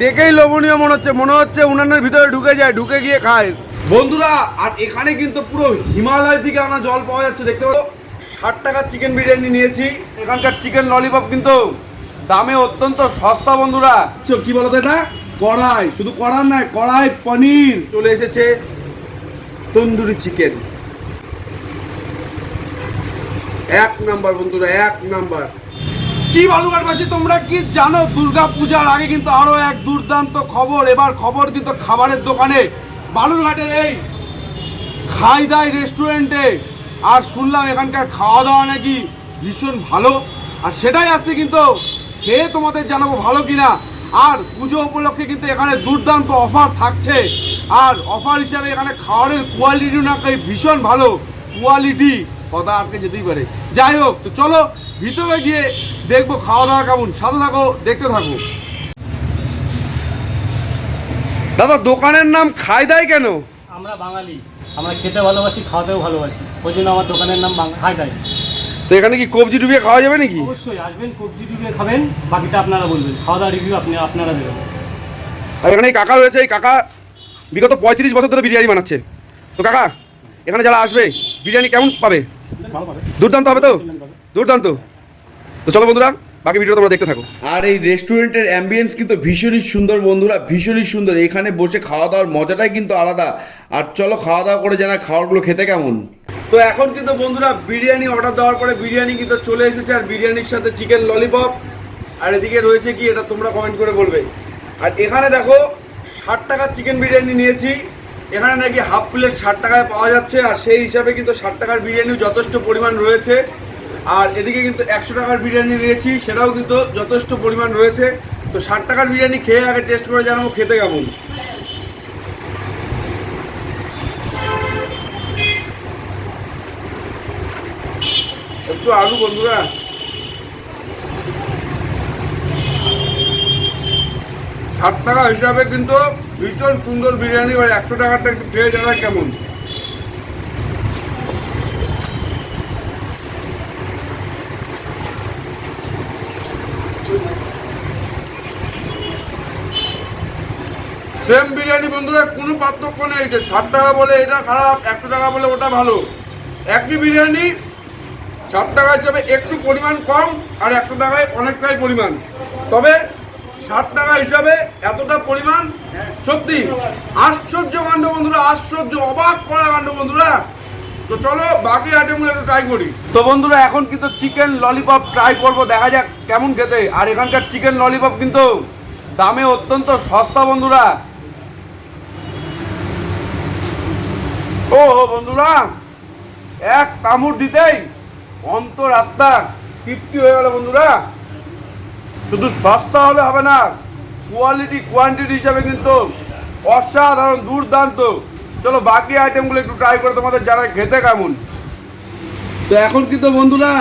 দেখেই লোভনীয় মনে হচ্ছে মনে হচ্ছে উনানের ভিতরে ঢুকে যায় ঢুকে গিয়ে খায়। বন্ধুরা আর এখানে কিন্তু পুরো হিমালয় থেকে আমরা জল পাওয়া যাচ্ছে দেখতে পাবো ষাট টাকার চিকেন বিরিয়ানি নিয়েছি এখানকার চিকেন ললিপপ কিন্তু দামে অত্যন্ত সস্তা বন্ধুরা। কি বলতো এটা? কড়াই শুধু কড়াই নয় কড়াই পনির। চলে এসেছে তন্দুরি চিকেন এক নাম্বার বন্ধুরা এক নাম্বার। কি বালুঘাটবাসী তোমরা কি জানো দুর্গা পূজার আগে কিন্তু আরও এক দুর্দান্ত খবর? এবার খবর কিন্তু খাবারের দোকানে, বালুরঘাটের এই খাই দাই রেস্টুরেন্টে। আর শুনলাম এখানকার খাওয়া দাওয়া নাকি ভীষণ ভালো। আর সেটাই আসছে কিন্তু খেয়ে তোমাদের জানাব ভালো কিনা। আর পুজো উপলক্ষে কিন্তু এখানে দুর্দান্ত অফার থাকছে। আর অফার হিসাবে এখানে খাবারের কোয়ালিটিও নাকি ভীষণ ভালো। কোয়ালিটি কথা আটকে যেতেই পারে। যাই হোক, তো চলো, ভিতরে গিয়ে দেখব খাওয়া দাওয়া কেমন? সাথে থাকো দেখতে থাকো। দাদা দোকানের নাম খাই দাই কেন? আমরা বাঙালি। আমরা খেতে ভালোবাসি খাওয়াতেও ভালোবাসি। ওই জন্য আমার দোকানের নাম হাই তো এখানে কি কবজি ডুবিয়ে খাওয়া যাবে নাকি? অবশ্যই আসবেন কবজি ডুবিয়ে খাবেন বাকিটা আপনারা বলবেন। খাওয়া দাওয়া রিভিউ আপনি আপনারা দেবেন। আর এখানে এই কাকা রয়েছে এই কাকা বিগত পঁয়ত্রিশ বছর ধরে বিরিয়ানি বানাচ্ছে। তো কাকা এখানে যারা আসবে বিরিয়ানি কেমন পাবে? দুর্দান্ত হবে তো? দুর্দান্ত। তো চলো বন্ধুরা, বাকি ভিডিও তোমরা দেখতে থাকো। আর এই রেস্টুরেন্টের অ্যাম্বিয়েন্স কিন্তু ভীষণই সুন্দর বন্ধুরা, ভীষণই সুন্দর। এখানে বসে খাওয়া দাওয়ার মজাটাই কিন্তু আলাদা। আর চলো খাওয়া দাওয়া করে জানা খাবারগুলো খেতে কেমন। তো এখন কিন্তু বন্ধুরা বিরিয়ানি অর্ডার দেওয়ার পরে বিরিয়ানি কিন্তু চলে এসেছে, আর বিরিয়ানির সাথে চিকেন ললিপপ আর এদিকে রয়েছে কি, এটা তোমরা কমেন্ট করে বলবে। আর এখানে দেখো, ষাট টাকার চিকেন বিরিয়ানি নিয়েছি। এখানে নাকি হাফ প্লেট ষাট টাকায় পাওয়া যাচ্ছে, আর সেই হিসাবে কিন্তু ষাট টাকার বিরিয়ানিও যথেষ্ট পরিমাণ রয়েছে। আর এদিকে কিন্তু একশো টাকার বিরিয়ানি নিয়েছি, সেটাও কিন্তু যথেষ্ট পরিমাণ রয়েছে। তো ষাট টাকার বিরিয়ানি খেয়ে আগে টেস্ট করে জানাব, খেতে কেমন? একটু আলু বন্ধুরা। ষাট টাকা হিসাবে কিন্তু ভীষণ সুন্দর বিরিয়ানি আর একশো টাকাটা একটু খেয়ে যাবে কেমন? সেম বিরিয়ানি বন্ধুরা, কোনো পার্থক্য নেই। যে ষাট টাকা বলে এটা খারাপ, একশো টাকা বলে ওটা ভালো। একই বিরিয়ানি ষাট টাকা হিসাবে একটু পরিমাণ কম আর একশো টাকায় অনেকটাই পরিমাণ। তবে ষাট টাকা হিসাবে এতটা পরিমাণ সত্যি। আশ্চর্য কাণ্ড বন্ধুরা, আশ্চর্য, অবাক করা কাণ্ড বন্ধুরা। তো চলো, বাকি আইটেমগুলো একটু ট্রাই করি। তো বন্ধুরা, এখন কিন্তু চিকেন ললিপপ ট্রাই করব, দেখা যাক কেমন খেতে। আর এখানকার চিকেন ললিপপ কিন্তু দামে অত্যন্ত সস্তা বন্ধুরা। ও হো বন্ধুরা, এক কামড় দিতেই অন্তর আত্মা তৃপ্তি হয়ে গেল বন্ধুরা। শুধু সস্তা হলে হবে না কোয়ালিটি কোয়ান্টিটি হিসাবে কিন্তু অসাধারণ, দুর্দান্ত। চলো বাকি আইটেমগুলো একটু ট্রাই করে তোমাদের যারা খেতে কেমন? তো এখন কিন্তু বন্ধুরা,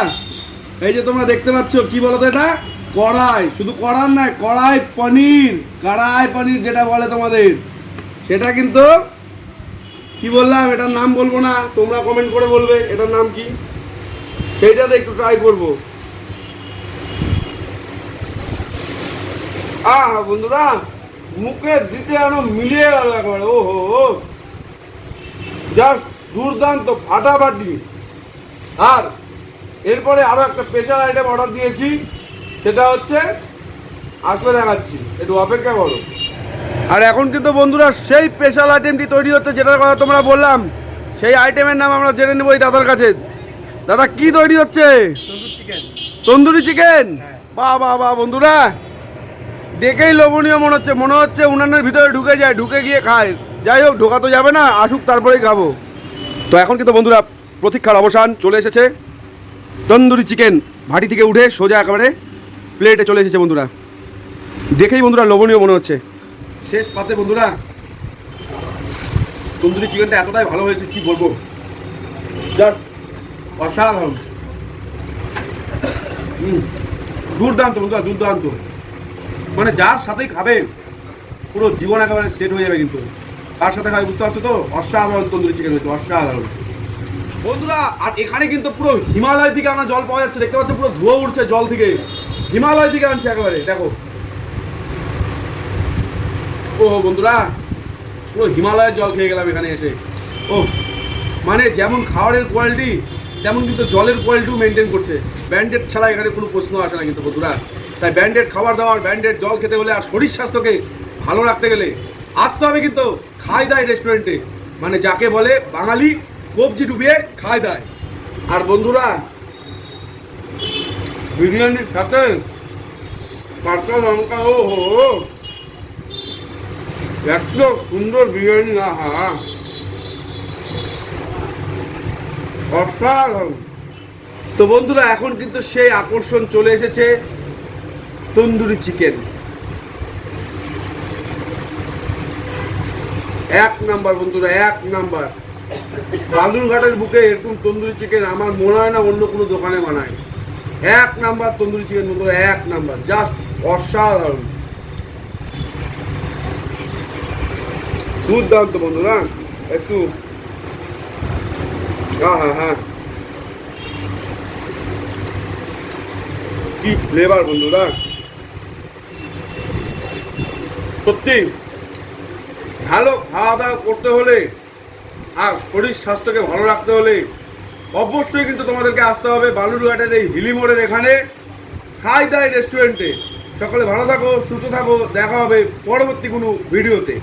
এই যে তোমরা দেখতে পাচ্ছ, কি বলতো এটা? কড়াই, শুধু কড়ার নয়, কড়াই পনির কড়াই পনির যেটা বলে তোমাদের। সেটা কিন্তু, কি বললাম, এটার নাম বলব না, তোমরা কমেন্ট করে বলবে, এটার নাম কি? সেইটাতে একটু ট্রাই করব। আহ, বন্ধুরা, মুখে দিতে যেন মিলিয়ে গেল একেবারে ও হো জাস্ট দুর্দান্ত ফাটাফাটি আর এরপরে আরও একটা স্পেশাল আইটেম অর্ডার দিয়েছি, সেটা হচ্ছে আসলে দেখাচ্ছি। একটু অপেক্ষা করো। আর এখন কিন্তু বন্ধুরা সেই স্পেশাল আইটেমটি তৈরি হচ্ছে, যেটার কথা তোমরা বললাম, সেই আইটেমের নাম আমরা জেনে নেব এই দাদার কাছে। দাদা, কি তৈরি হচ্ছে? তন্দুরি চিকেন? বাহ বাহ বাহ, বন্ধুরা। দেখেই লোভনীয় মনে হচ্ছে মনে হচ্ছে উনানের ভিতরে ঢুকে যায়, ঢুকে গিয়ে খায়। যাই হোক, ঢোকা তো যাবে না, আসুক, তারপরেই খাব। তো এখন কিন্তু বন্ধুরা প্রতীক্ষার অবসান চলে এসেছে। তন্দুরি চিকেন ভাটি থেকে উঠে সোজা একেবারে প্লেটে চলে এসেছে বন্ধুরা। দেখেই বন্ধুরা লোভনীয় মনে হচ্ছে। শেষ পাতে বন্ধুরা, তন্দুরি চিকেনটা এতটাই ভালো হয়েছে, কি বলব? অসাধারণ। দুর্দান্ত বন্ধুরা, দুর্দান্ত। মানে যার সাথেই খাবে, পুরো জীবন একেবারে সেট হয়ে যাবে কিন্তু। তার সাথে খাবে বুঝতে পারছ তো? অসাধারণ তন্দুরি চিকেন হয়েছে, অসাধারণ। বন্ধুরা, আর এখানে কিন্তু পুরো হিমালয় থেকে আমরা জল পাওয়া যাচ্ছে, দেখতে পাচ্ছ পুরো ধোয়া উঠছে জল থেকে। হিমালয় থেকে আনছে একেবারে, দেখো। ও, বন্ধুরা, পুরো হিমালয়ের জল খেয়ে গেলাম এখানে এসে। ও মানে যেমন খাবারের কোয়ালিটি তেমন কিন্তু জলের কোয়ালিটিও মেনটেন করছে। ব্যান্ডেড ছাড়া এখানে কোনো প্রশ্ন আসে না কিন্তু, বন্ধুরা। তাই ব্যান্ডেড খাবার দাবার ব্যান্ডেড জল খেতে হলে আর শরীর স্বাস্থ্যকে ভালো রাখতে গেলে আসতে হবে কিন্তু খাই দায় রেস্টুরেন্টে। মানে যাকে বলে বাঙালি কবজি ডুবিয়ে খাই দায় আর বন্ধুরা, বিরিয়ানির সাথে লঙ্কা, ও হো এত সুন্দর বিরিয়ানি, আহা। অসাধারণ। তো বন্ধুরা, এখন কিন্তু সেই আকর্ষণ চলে এসেছে তন্দুরি চিকেন। এক নাম্বার বন্ধুরা, এক নাম্বার। বালুরঘাটের বুকে এরকম তন্দুরি চিকেন আমার মনে হয় না অন্য কোনো দোকানে বানায়। এক নাম্বার তন্দুরি চিকেন বন্ধুরা, এক নাম্বার। জাস্ট অসাধারণ। দুর্দান্ত বন্ধুরা, একটু হ্যাঁ হ্যাঁ হ্যাঁ। কি ফ্লেভার বন্ধুরা? সত্যি। ভালো খাওয়া দাওয়া করতে হলে আর শরীর স্বাস্থ্যকে ভালো রাখতে হলে অবশ্যই কিন্তু তোমাদেরকে আসতে হবে বালুরঘাটের এই হিলি মোড়ের এখানে খাই দায় রেস্টুরেন্টে। সকলে ভালো থাকো, সুস্থ থাকো, দেখা হবে পরবর্তী কোনো ভিডিওতে।